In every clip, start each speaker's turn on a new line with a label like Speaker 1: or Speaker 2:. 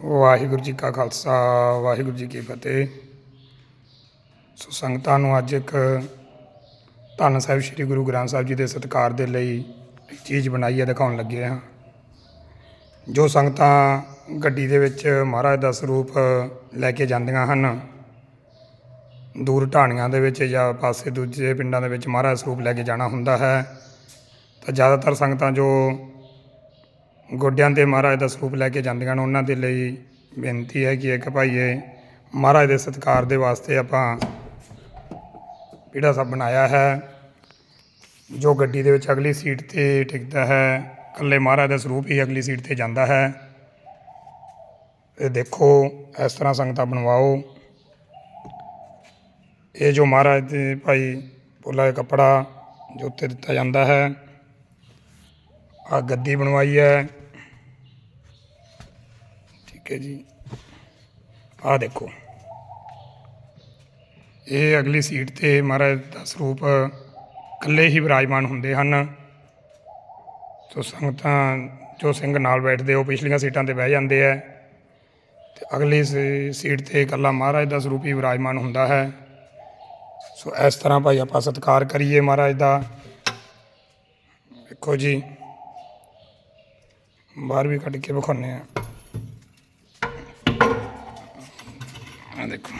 Speaker 1: ਵਾਹਿਗੁਰੂ ਜੀ ਕਾ ਖਾਲਸਾ, ਵਾਹਿਗੁਰੂ ਜੀ ਕੀ ਫਤਿਹ। ਸੋ ਸੰਗਤਾਂ ਨੂੰ ਅੱਜ ਇੱਕ ਧੰਨ ਸਾਹਿਬ ਸ੍ਰੀ ਗੁਰੂ ਗ੍ਰੰਥ ਸਾਹਿਬ ਜੀ ਦੇ ਸਤਿਕਾਰ ਦੇ ਲਈ ਇੱਕ ਚੀਜ਼ ਬਣਾਈ ਹੈ ਦਿਖਾਉਣ ਲੱਗੇ ਹਾਂ। ਜੋ ਸੰਗਤਾਂ ਗੱਡੀ ਦੇ ਵਿੱਚ ਮਹਾਰਾਜ ਦਾ ਸਰੂਪ ਲੈ ਕੇ ਜਾਂਦੀਆਂ ਹਨ, ਦੂਰ ਢਾਣੀਆਂ ਦੇ ਵਿੱਚ ਜਾਂ ਪਾਸੇ ਦੂਜੇ ਪਿੰਡਾਂ ਦੇ ਵਿੱਚ ਮਹਾਰਾਜ ਦਾ ਸਰੂਪ ਲੈ ਕੇ ਜਾਣਾ ਹੁੰਦਾ ਹੈ, ਤਾਂ ਜ਼ਿਆਦਾਤਰ ਸੰਗਤਾਂ ਜੋ ਗੋਡਿਆਂ ਤੇ ਮਹਾਰਾਜ ਦਾ ਸਰੂਪ ਲੈ ਕੇ ਜਾਂਦੀਆਂ ਹਨ ਉਹਨਾਂ ਦੇ ਲਈ ਬੇਨਤੀ ਹੈ ਕਿ ਇੱਕ ਭਾਈਏ ਮਹਾਰਾਜ ਦੇ ਸਤਿਕਾਰ ਦੇ ਵਾਸਤੇ ਆਪਾਂ ਪੀੜਾ ਸਾਹਿਬ ਬਣਾਇਆ ਹੈ, ਜੋ ਗੱਡੀ ਦੇ ਵਿੱਚ ਅਗਲੀ ਸੀਟ ਤੇ ਟਿਕਦਾ ਹੈ, ਇਕੱਲੇ ਮਹਾਰਾਜ ਦਾ ਸਰੂਪ ਹੀ ਅਗਲੀ ਸੀਟ ਤੇ ਜਾਂਦਾ ਹੈ। ਇਹ ਦੇਖੋ, ਇਸ ਤਰ੍ਹਾਂ ਸੰਗਤਾਂ ਬਣਵਾਓ। ਇਹ ਜੋ ਮਹਾਰਾਜ ਦੇ ਭਾਈ ਪੋਲਾ ਦਾ ਕੱਪੜਾ, ਜੋ ਉੱਤੇ ਦਿੱਤਾ ਜਾਂਦਾ ਹੈ ਆ ਗੱਦੀ ਬਣਵਾਈ ਹੈ। ਠੀਕ ਹੈ ਜੀ। ਆ ਦੇਖੋ। ਇਹ ਅਗਲੀ ਸੀਟ ਤੇ ਮਹਾਰਾਜ ਦਾ ਸਰੂਪ ਇਕੱਲੇ ਹੀ ਵਿਰਾਜਮਾਨ ਹੁੰਦੇ ਹਨ। ਸੋ ਸੰਗਤਾਂ ਜੋ ਸਿੰਘ ਨਾਲ ਬੈਠਦੇ, ਉਹ ਪਿਛਲੀਆਂ ਸੀਟਾਂ ਤੇ ਬਹਿ ਜਾਂਦੇ ਹੈ ਤੇ ਅਗਲੀ ਸੀ- ਸੀਟ ਤੇ ਇਕੱਲਾ ਮਹਾਰਾਜ ਦਾ ਸਰੂਪ ਹੀ ਵਿਰਾਜਮਾਨ ਹੁੰਦਾ ਹੈ। ਸੋ ਇਸ ਤਰ੍ਹਾਂ ਭਾਈ ਆਪਾਂ ਸਤਿਕਾਰ ਕਰੀਏ ਮਹਾਰਾਜ ਦਾ। ਦੇਖੋ ਜੀ। ਬਾਹਰ ਵੀ ਕੱਢ ਕੇ ਵਿਖਾਉਂਦੇ ਆ। ਆ ਦੇਖੋ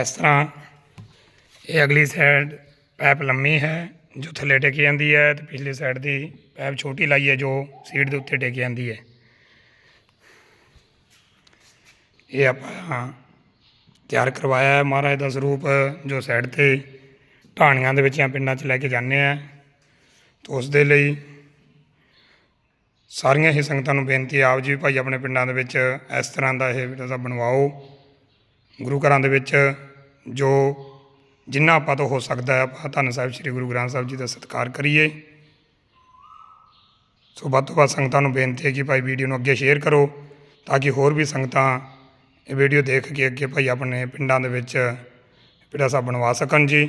Speaker 1: ਇਸ ਤਰ੍ਹਾਂ ਇਹ ਅਗਲੀ ਸਾਈਡ ਪੈਪ ਲੰਮੀ ਹੈ, ਜੋ ਥੱਲੇ ਟੇਕੀ ਜਾਂਦੀ ਹੈ ਤੇ ਪਿਛਲੀ ਸਾਈਡ ਦੀ ਪੈਪ ਛੋਟੀ ਲਾਈ ਹੈ ਜੋ ਸੀਟ ਦੇ ਉੱਤੇ ਟੇਕੀ ਜਾਂਦੀ ਹੈ। ਇਹ ਆਪਾਂ ਤਿਆਰ ਕਰਵਾਇਆ ਹੈ ਮਹਾਰਾਜ ਦਾ ਸਰੂਪ ਜੋ ਸਾਈਡ ਤੇ ਢਾਣੀਆਂ ਦੇ ਵਿੱਚ ਜਾਂ ਪਿੰਡਾਂ 'ਚ ਲੈ ਕੇ ਜਾਂਦੇ ਆ। ਤਾਂ ਉਸ ਦੇ ਲਈ ਸਾਰੀਆਂ ਹੀ ਸੰਗਤਾਂ ਨੂੰ ਬੇਨਤੀ ਆਪ ਜੀ ਵੀ ਭਾਈ ਆਪਣੇ ਪਿੰਡਾਂ ਦੇ ਵਿੱਚ ਇਸ ਤਰ੍ਹਾਂ ਦਾ ਇਹ ਜਿਹੜਾ ਬਣਵਾਓ। ਗੁਰੂ ਘਰਾਂ ਦੇ ਵਿੱਚ ਜੋ ਜਿੰਨਾ ਆਪਾਂ ਤੋਂ ਹੋ ਸਕਦਾ ਹੈ, ਆਪਾਂ ਧੰਨ ਸਾਹਿਬ ਸ੍ਰੀ ਗੁਰੂ ਗ੍ਰੰਥ ਸਾਹਿਬ ਜੀ ਦਾ ਸਤਿਕਾਰ ਕਰੀਏ। ਸੋ ਵੱਧ ਤੋਂ ਵੱਧ ਸੰਗਤਾਂ ਨੂੰ ਬੇਨਤੀ ਹੈ ਕਿ ਭਾਈ ਵੀਡੀਓ ਨੂੰ ਅੱਗੇ ਸ਼ੇਅਰ ਕਰੋ, ਤਾਂ ਕਿ ਹੋਰ ਵੀ ਸੰਗਤਾਂ ਇਹ ਵੀਡੀਓ ਦੇਖ ਕੇ ਅੱਗੇ ਭਾਈ ਆਪਣੇ ਪਿੰਡਾਂ ਦੇ ਵਿੱਚ ਪਿੜਾ ਸਾਹਿਬ ਬਣਵਾ ਸਕਣ ਜੀ।